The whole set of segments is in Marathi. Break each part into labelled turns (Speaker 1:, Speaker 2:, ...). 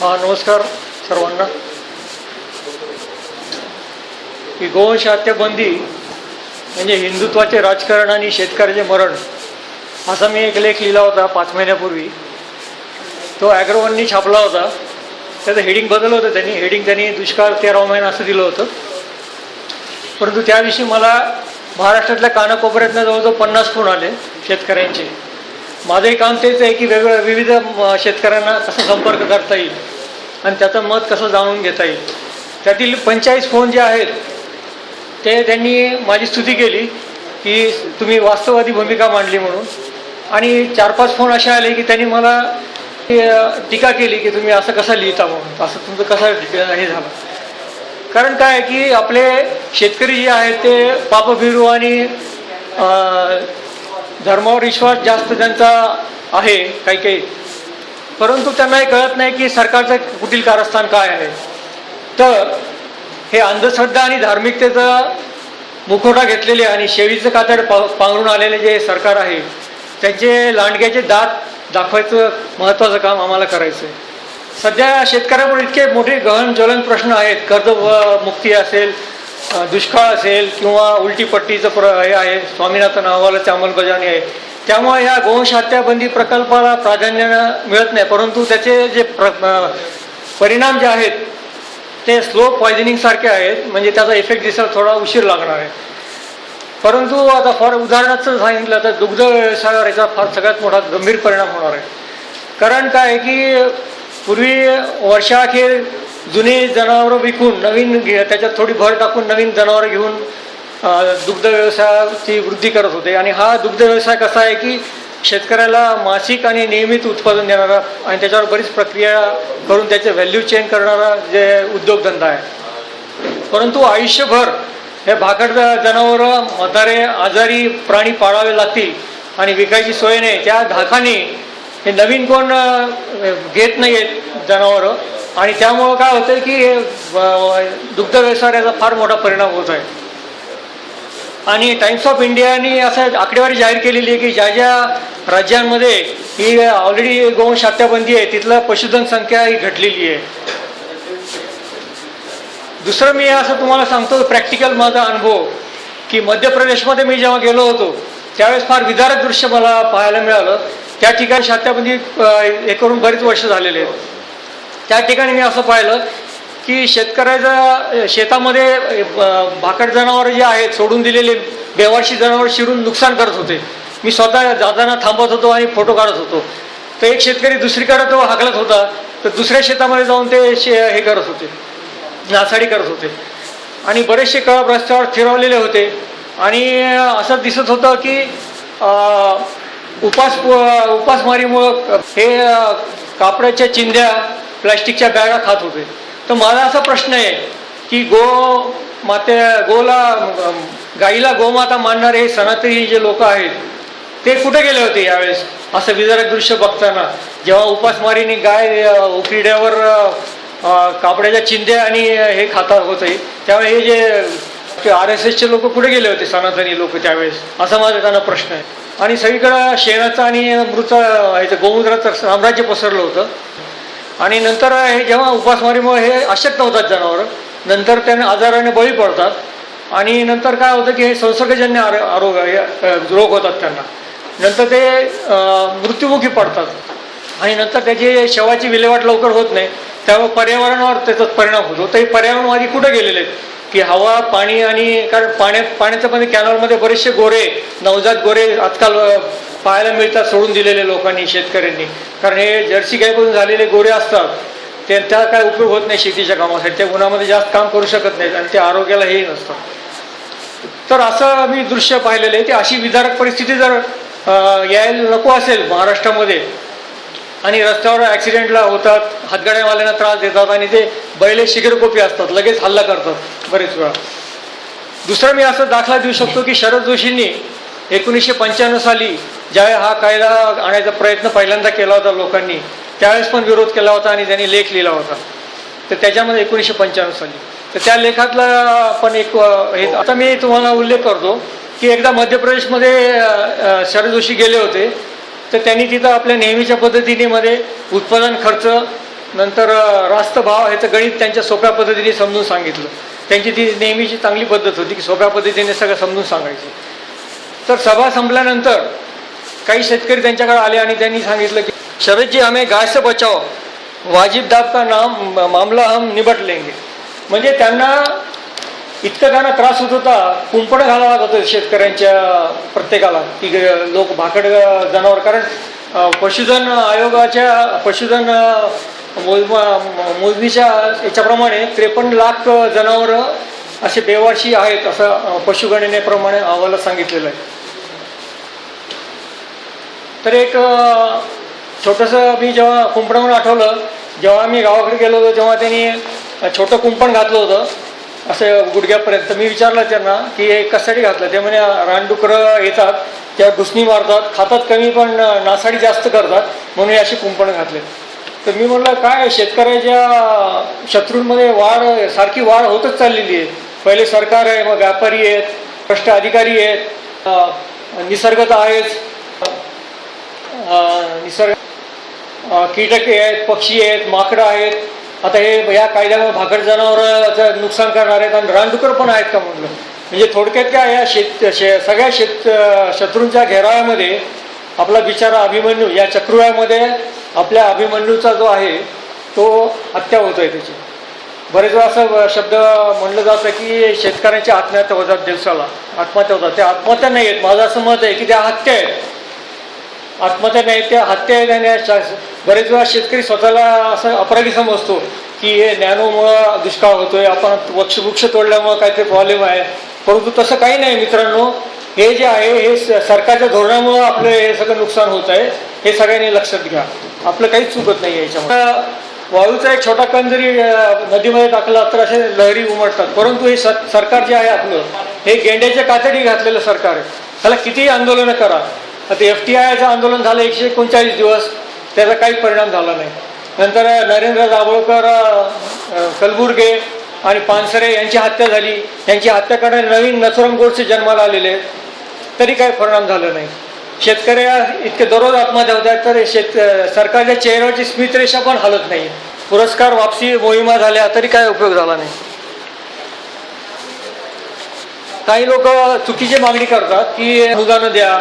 Speaker 1: हा नमस्कार सर्वांना. ही गोवंश हत्याबंदी म्हणजे हिंदुत्वाचे राजकारण आणि शेतकऱ्याचे मरण असा मी एक लेख लिहिला होता पाच महिन्यापूर्वी. तो ॲग्रोवननी छापला होता. त्याचं हेडिंग बदललं होतं त्यांनी. हेडिंग त्यांनी दुष्काळ तेरावा महिना असं दिलं होतं. परंतु त्याविषयी मला महाराष्ट्रातल्या कानाकोपऱ्यातनं जवळजवळ पन्नास फोन आले शेतकऱ्यांचे. माझंही काम तेच आहे की वेगवेगळ्या विविध शेतकऱ्यांना कसं संपर्क करता येईल आणि त्याचं मत कसं जाणून घेता येईल. त्यातील पंचेचाळीस फोन जे आहेत ते त्यांनी माझी स्तुती केली की तुम्ही वास्तववादी भूमिका मांडली म्हणून. आणि चार पाच फोन असे आले की त्यांनी मला टीका केली की तुम्ही असं कसं लिहिता म्हणून. असं तुमचं कसं हे झालं. कारण काय आहे की आपले शेतकरी जे आहेत ते पापभिरू आणि धर्मावर विश्वास जास्त त्यांचा आहे काही काही. परंतु त्यांना हे कळत नाही की सरकारचं कुठील कारस्थान काय आहे. तर हे अंधश्रद्धा आणि धार्मिकतेचा मुखवटा घेतलेले आणि शेळीचं कातड पा पांघरून आलेले जे सरकार आहे त्यांचे लांडग्याचे दात दाखवायचं महत्त्वाचं काम आम्हाला करायचं आहे सध्या शेतकऱ्यापुढे इतके मोठे गहन ज्वलन प्रश्न आहेत कर्ज व- मुक्ती असेल दुष्काळ असेल किंवा उलटीपट्टीचं प्र हे आहे स्वामीनाथन अहवालाची अंमलबजावणी आहे. त्यामुळे ह्या गोवंश हत्याबंदी प्रकल्पाला प्राधान्य मिळत नाही. परंतु त्याचे जे प्र परिणाम जे आहेत ते स्लो पॉयझनिंगसारखे आहेत. म्हणजे त्याचा इफेक्ट दिसायला थोडा उशीर लागणार आहे. परंतु आता फार उदाहरणार्थ सांगितलं तर दुग्ध व्यवसायावर याचा फार सगळ्यात मोठा गंभीर परिणाम होणार आहे. कारण काय आहे की पूर्वी वर्षाखेर जुने जनावरं विकून नवीन घे त्याच्यात थोडी भर टाकून नवीन जनावरं घेऊन दुग्ध व्यवसायाची वृद्धी करत होते. आणि हा दुग्ध व्यवसाय कसा आहे की शेतकऱ्याला मासिक आणि नियमित उत्पादन देणारा आणि त्याच्यावर बरीच प्रक्रिया करून त्याचे व्हॅल्यू चेंज करणारा जे उद्योगधंदा आहे. परंतु आयुष्यभर हे भाकड जनावरं म्हातारे आजारी प्राणी पाळावे लागतील आणि विकायची सोय नाही. त्या धाकाने हे नवीन कोण घेत नाही आहेत जनावरं. आणि त्यामुळं काय होतं की हे, दुग्ध व्यवसायाचा याचा फार मोठा परिणाम होत आहे आणि टाइम्स ऑफ इंडियानी असं आकडेवारी जाहीर केलेली आहे की ज्या ज्या राज्यांमध्ये ही ऑलरेडी गोवंश हत्याबंदी आहे तिथलं पशुधन संख्या ही घटलेली आहे. दुसरं मी असं तुम्हाला सांगतो प्रॅक्टिकल माझा अनुभव की मध्य प्रदेशमध्ये मी जेव्हा गेलो होतो त्यावेळेस फार विदारक दृश्य मला पाहायला मिळालं. त्या ठिकाणी शात्याबंदी हे करून बरीच वर्ष झालेले आहेत. त्या ठिकाणी मी असं पाहिलं की शेतकऱ्याच्या शेतामध्ये भाकड जनावरं जे आहेत सोडून दिलेले बेवारशी जनावर शिरून नुकसान करत होते. मी स्वतः जाताना थांबत होतो आणि फोटो काढत होतो. तर एक शेतकरी दुसरीकडे तो हाकलत होता तर दुसऱ्या शेतामध्ये जाऊन ते शे हे करत होते नासाडी करत होते. आणि बरेचसे कळप रस्त्यावर फिरवलेले होते. आणि असं दिसत होतं की उपास उपासमारीमुळं हे कापडाच्या चिंध्या प्लॅस्टिकच्या बॅगा खात होते. तर माझा असा प्रश्न आहे की गो माते गोला गाईला गोमाता मानणारे हे सनातनी जे लोक आहेत ते कुठे गेले होते यावेळेस? असं विदारक दृश्य बघताना जेव्हा उपासमारीने गाय उकिड्यावर कापड्याच्या अ, चिंध्या आणि हे खाता होते त्यावेळी हे जे आर एस एसचे लोक कुठे गेले होते सनातनी लोक त्यावेळेस? असा माझा त्यांना प्रश्न आहे. आणि सगळीकडं शेणाचं आणि मृत ह्याचं गोमूत्राचं साम्राज्य पसरलं होतं. आणि नंतर हे जेव्हा उपासमारीमुळे हे अशक्त होतात जनावरं नंतर त्यांना आजाराने बळी पडतात. आणि नंतर काय होतं की हे संसर्गजन्य आरो आरोग रोग होतात त्यांना. नंतर ते मृत्युमुखी पडतात. आणि नंतर त्याची शवाची विल्हेवाट लवकर होत नाही. त्यामुळे पर्यावरणावर त्याचा परिणाम होतो. तर हे पर्यावरणवादी कुठे गेलेले आहेत? की हवा पाणी आणि कारण पाण्यात पाण्याचं पण कॅनॉलमध्ये बरेचसे गोरे नवजात गोरे आजकाल पाहायला मिळतात सोडून दिलेले लोकांनी शेतकऱ्यांनी. कारण हे जर्सी गायपासून झालेले गोरे असतात ते त्या काय उपयोग होत नाही शेतीच्या कामासाठी. त्या उन्हामध्ये जास्त काम करू शकत नाहीत आणि ते आरोग्याला हेही नसतं तर असं मी दृश्य पाहिलेलं आहे की अशी विदारक परिस्थिती जर यायला नको असेल महाराष्ट्रामध्ये आणि रस्त्यावर ॲक्सिडेंटला होतात हातगाड्यावाल्यांना त्रास देतात आणि ते बैले शिगरकोपी असतात लगेच हल्ला करतात बरेच वेळा. दुसरं मी असं दाखला देऊ शकतो की शरद जोशींनी एकोणीसशे पंच्याण्णव साली ज्यावेळी हा कायदा आणायचा प्रयत्न पहिल्यांदा केला होता लोकांनी त्यावेळेस पण विरोध केला होता आणि त्यांनी लेख लिहिला होता. तर त्याच्यामध्ये एकोणीसशे पंच्याण्णव साली. तर त्या लेखातला पण एक हे आता मी तुम्हाला उल्लेख करतो की एकदा मध्य प्रदेशमध्ये शरद जोशी गेले होते तर त्यांनी तिथं आपल्या नेहमीच्या पद्धतीने मध्ये उत्पादन खर्च नंतर रास्त भाव ह्याचं गणित त्यांच्या सोप्या पद्धतीने समजून सांगितलं. त्यांची ती नेहमीची चांगली पद्धत होती की सोप्या पद्धतीने सगळं समजून सांगायचं. तर सभा संपल्यानंतर काही शेतकरी त्यांच्याकडे आले आणि त्यांनी सांगितलं की शरद जी हमें गाय से बचाओ वाजिब दाब का नाम मामला हम निबट लेंगे. म्हणजे त्यांना इतकं त्यांना त्रास होत होता कुंपण घालावं लागत होतं शेतकऱ्यांच्या प्रत्येकाला की लोक भाकड जनावर. कारण पशुधन आयोगाच्या पशुधन मोजमा मोजणीच्या याच्याप्रमाणे त्रेपन्न लाख जनावरं असे बेवाशी आहेत असं पशुगणनेप्रमाणे अहवालात सांगितलेलं आहे. तर एक छोटंसं मी जेव्हा कुंपणावरून आठवलं जेव्हा मी गावाकडे गेलो होतो तेव्हा त्यांनी छोटं कुंपण घातलं होतं. असं गुडघ्यापर्यंत मी विचारलं त्यांना की हे कशासाठी घातलं? ते म्हणे रानडुकरं येतात त्या घुसणी मारतात खातात कमी पण नासाडी जास्त करतात म्हणून हे असे कुंपण घातले तर मी म्हटलं काय शेतकऱ्याच्या शत्रूंमध्ये वाढ सारखी वाढ होतच चाललेली आहे. पहिले सरकार आहे मग व्यापारी आहेत भ्रष्ट अधिकारी आहेत अ, निसर्गता आहेच. निसर्ग कीटके कीटक आहेत पक्षी आहेत माकडं आहेत. आता हे या कायद्यामुळे भाकड जनावरांचं नुकसान करणार आहेत आणि रानडुकर पण आहेत का म्हटलं म्हणजे थोडक्यात काय या शेत शे सगळ्या शेत शत्रूंच्या घेराव्यामध्ये आपला बिचारा अभिमन्यू या चक्रुव्यामध्ये आपल्या अभिमन्यूचा जो आहे तो हत्या होतोय त्याची. बरेच वेळा असं शब्द म्हणलं जातं की शेतकऱ्यांच्या आत्महत्या होतात दिवसाला. आत्महत्या होतात. त्या आत्महत्या नाही आहेत. माझं असं मत आहे की त्या हत्या आहेत. आत्महत्या नाही त्या हत्या नाही बरेच वेळा शेतकरी स्वतःला असं अपराधी समजतो की हे नॅनोमुळं दुष्काळ होतोय आपण वृक्ष वृक्ष तोडल्यामुळं काहीतरी प्रॉब्लेम आहे. परंतु तसं काही नाही मित्रांनो. हे जे आहे हे सरकारच्या धोरणामुळं आपलं हे सगळं नुकसान होत आहे. हे सगळ्यांनी लक्षात घ्या. आपलं काहीच चुकत नाही याच्यामुळे वाळूचा एक छोटा कण जरी नदीमध्ये टाकला तर असे लहरी उमटतात. परंतु हे सर- सरकार जे आहे आपलं हे गेंड्याच्या कातडी घातलेलं सरकार आहे. त्याला कितीही आंदोलनं करा. आता एफ टी आयचं आंदोलन झालं एकशे एकोणचाळीस दिवस. त्याचा काही परिणाम झाला नाही. नंतर नरेंद्र दाभोळकर कलबुर्गे आणि पानसरे यांची हत्या झाली. यांची हत्या करणारे नवीन नथुराम गोडसे जन्माला आलेले तरी काही परिणाम झाला नाही. शेतकऱ्या इतके दररोज आत्महत्या होत आहेत तर शेत सरकारच्या चेहऱ्यावरची स्मितरेषा पण हलत नाही. पुरस्कार वापसी मोहिमा झाल्या तरी काय उपयोग झाला नाही. काही लोक चुकीची मागणी करतात की अनुदानं द्या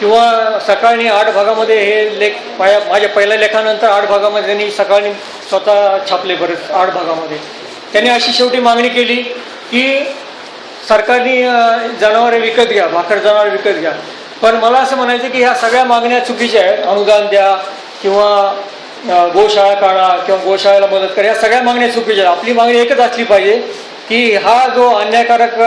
Speaker 1: किंवा सकाळी आठ भागामध्ये हे लेख माझ्या माझ्या पहिल्या लेखानंतर आठ भागामध्ये त्यांनी सकाळी स्वतः छापले बरेच आठ भागामध्ये. त्यांनी अशी शेवटी मागणी केली की सरकारने जनावरे विकत घ्या भाकर जनावरे विकत घ्या. पण मला असं म्हणायचं की ह्या सगळ्या मागण्या चुकीच्या आहेत. अनुदान द्या किंवा गोशाळा काढा किंवा गोशाळेला मदत करा ह्या सगळ्या मागण्या चुकीच्या आहेत. आपली मागणी एकच असली पाहिजे की हा जो अन्यायकारक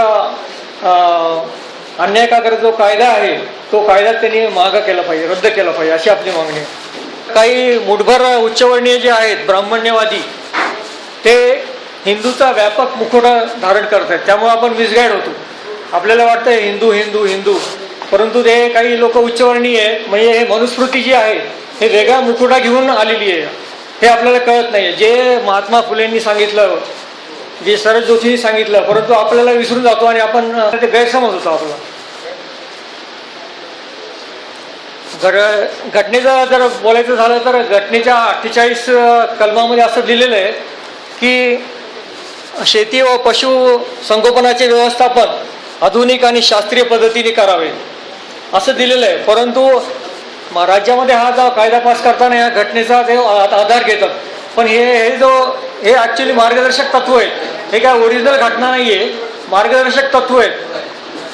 Speaker 1: अं, अन्यायकारक जो कायदा आहे तो कायदा त्यांनी मागं केला पाहिजे रद्द केला पाहिजे अशी आपली मागणी आहे. काही मुठभर उच्चवर्णीय जे आहेत ब्राह्मण्यवादी ते हिंदूचा व्यापक मुखोटा धारण करत आहेत. त्यामुळे आपण मिसगाईड होतो. आपल्याला वाटतं हिंदू हिंदू हिंदू. परंतु ते काही लोक उच्चवर्णीय म्हणजे हे मनुस्मृती जी आहे हे वेगळा मुखोटा घेऊन आलेली आहे. हे आपल्याला कळत नाही जे महात्मा फुलेंनी सांगितलं जे शरद जोशींनी सांगितलं परंतु आपल्याला विसरून जातो आणि आपण ते गैरसमज होतो आपला. जर घटनेचं जर बोलायचं झालं तर घटनेच्या अठ्ठेचाळीस कलमामध्ये असं दिलेलं आहे की शेती व पशु संगोपनाचे व्यवस्थापन आधुनिक आणि शास्त्रीय पद्धतीने करावे. असं दिलेलं आहे. परंतु राज्यामध्ये हा जो कायदा पास करताना या घटनेचा ते आधार घेतात. पण हे हे जो हे ॲक्च्युली मार्गदर्शक तत्व आहेत. हे काय ओरिजिनल घटना नाही आहे मार्गदर्शक तत्व आहेत.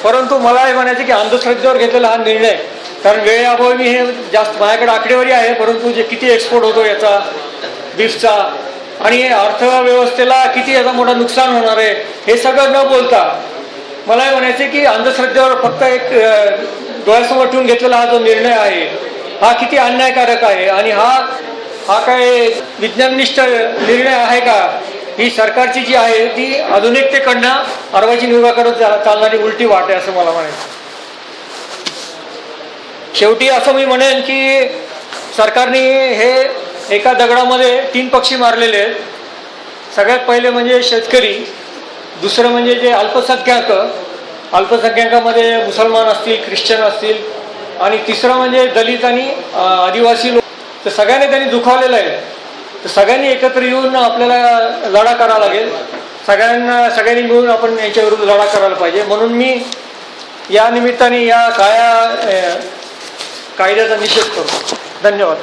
Speaker 1: परंतु मला हे म्हणायचं की अंधश्रद्धेवर घेतलेला हा निर्णय कारण वेळेअभावी मी हे जास्त माझ्याकडे आकडेवारी आहे परंतु जे किती एक्सपोर्ट होतो याचा बीफचा आणि अर्थव्यवस्थेला किती याचा मोठा नुकसान होणार आहे हे सगळं न बोलता मला हे म्हणायचं की अंधश्रद्धेवर फक्त एक डोळ्यासमोर ठेवून घेतलेला हा जो निर्णय आहे हा किती अन्यायकारक आहे आणि हा हा काय विज्ञाननिष्ठ निर्णय आहे का? ही सरकारची जी आहे ती आधुनिकतेकडनं अर्वाचीन विभागाकडे चालणारी उलटी वाट आहे असं मला म्हणायचं शेवटी असं मी म्हणेन की सरकारने हे एका दगडामध्ये तीन पक्षी मारलेले आहेत. सगळ्यात पहिले म्हणजे शेतकरी दुसरं म्हणजे जे अल्पसंख्याक अल्पसंख्याकामध्ये मुसलमान असतील ख्रिश्चन असतील आणि तिसरं म्हणजे दलित आणि आदिवासी लोक तर सगळ्यांनी त्यांनी दुखावलेलं आहे. तर सगळ्यांनी एकत्र येऊन आपल्याला लढा करावा लागेल. सगळ्यांना सगळ्यांनी मिळून आपण यांच्याविरुद्ध लढा करायला पाहिजे. म्हणून मी या निमित्ताने या काया कायद्याचा निषेध करतो. धन्यवाद.